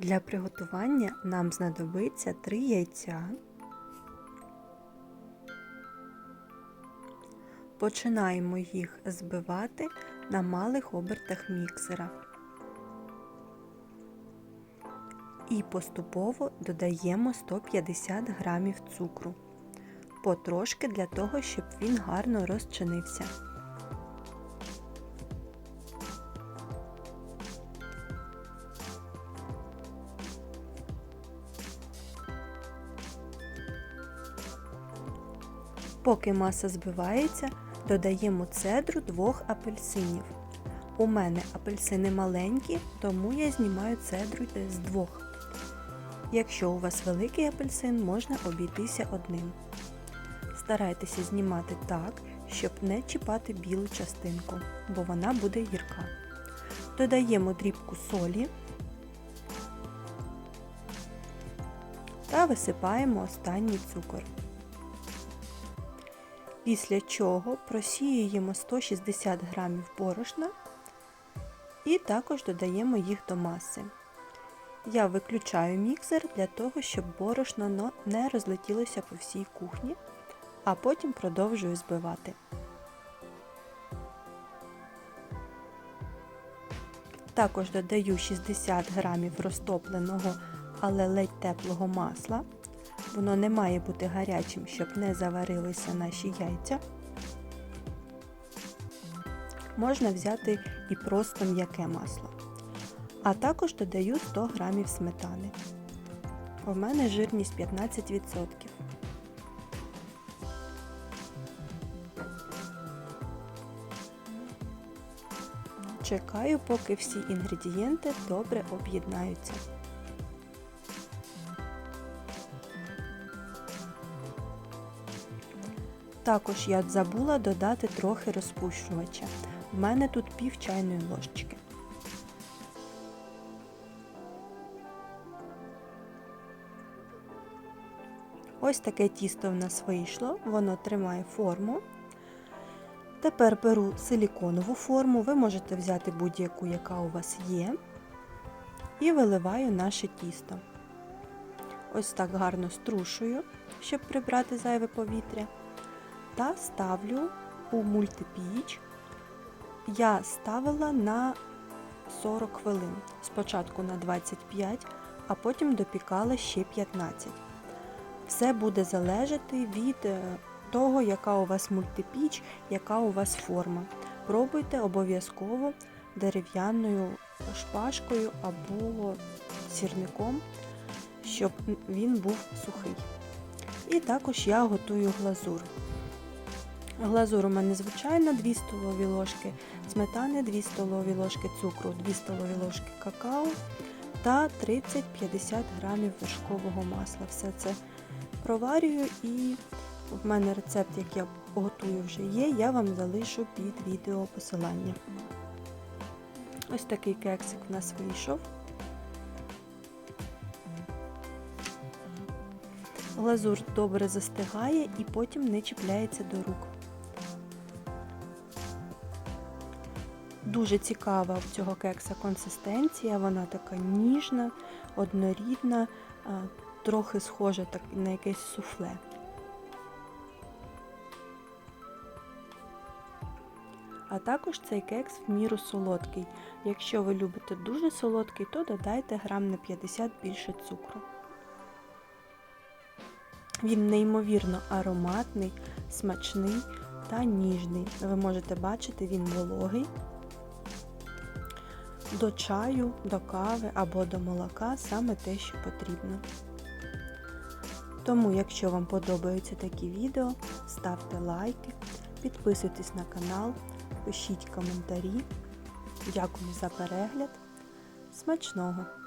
Для приготування нам знадобиться 3 яйця. Починаємо їх збивати на малих обертах міксера. І поступово додаємо 150 грамів цукру. Потрошки для того, щоб він гарно розчинився. Поки маса збивається, додаємо цедру двох апельсинів. У мене апельсини маленькі, тому я знімаю цедру з двох. Якщо у вас великий апельсин, можна обійтися одним. Старайтеся знімати так, щоб не чіпати білу частинку, бо вона буде гірка. Додаємо дрібку солі та висипаємо останній цукор. Після чого просіюємо 160 г борошна і також додаємо їх до маси. Я виключаю міксер для того, щоб борошно не розлетілося по всій кухні, а потім продовжую збивати. Також додаю 60 г розтопленого, але ледь теплого масла. Воно не має бути гарячим, щоб не заварилися наші яйця. Можна взяти і просто м'яке масло. А також додаю 100 г сметани. У мене жирність 15%. Чекаю, поки всі інгредієнти добре об'єднаються. Також я забула додати трохи розпущувача. У мене тут пів чайної ложечки. Ось таке тісто в нас вийшло, воно тримає форму. Тепер беру силіконову форму, ви можете взяти будь-яку, яка у вас є, і виливаю наше тісто. Ось так гарно струшую, щоб прибрати зайве повітря та ставлю у мультипіч. Я ставила на 40 хвилин. Спочатку на 25, а потім допікала ще 15. Все буде залежати від е, того, яка у вас мультипіч, яка у вас форма. Пробуйте обов'язково дерев'яною шпажкою або сірником, щоб він був сухий. І також я готую глазур. Глазур у мене звичайна 2 столові ложки сметани, 2 столові ложки цукру, 2 столові ложки какао та 30-50 грамів вершкового масла. Все це проварюю і в мене рецепт, як я готую вже є, я вам залишу під відео посилання. Ось такий кексик в нас вийшов. Глазур добре застигає і потім не чіпляється до рук. Дуже цікава в цього кекса консистенція, вона така ніжна, однорідна, трохи схожа на якесь суфле. А також цей кекс в міру солодкий. Якщо ви любите дуже солодкий, то додайте грам на 50 більше цукру. Він неймовірно ароматний, смачний та ніжний. Ви можете бачити, він вологий. До чаю, до кави або до молока саме те, що потрібно. Тому, якщо вам подобаються такі відео, ставте лайки, підписуйтесь на канал, пишіть коментарі. Дякую за перегляд. Смачного!